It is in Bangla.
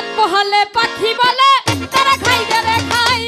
রাত পোহালে পাখি বলে তারা খাই রে খাই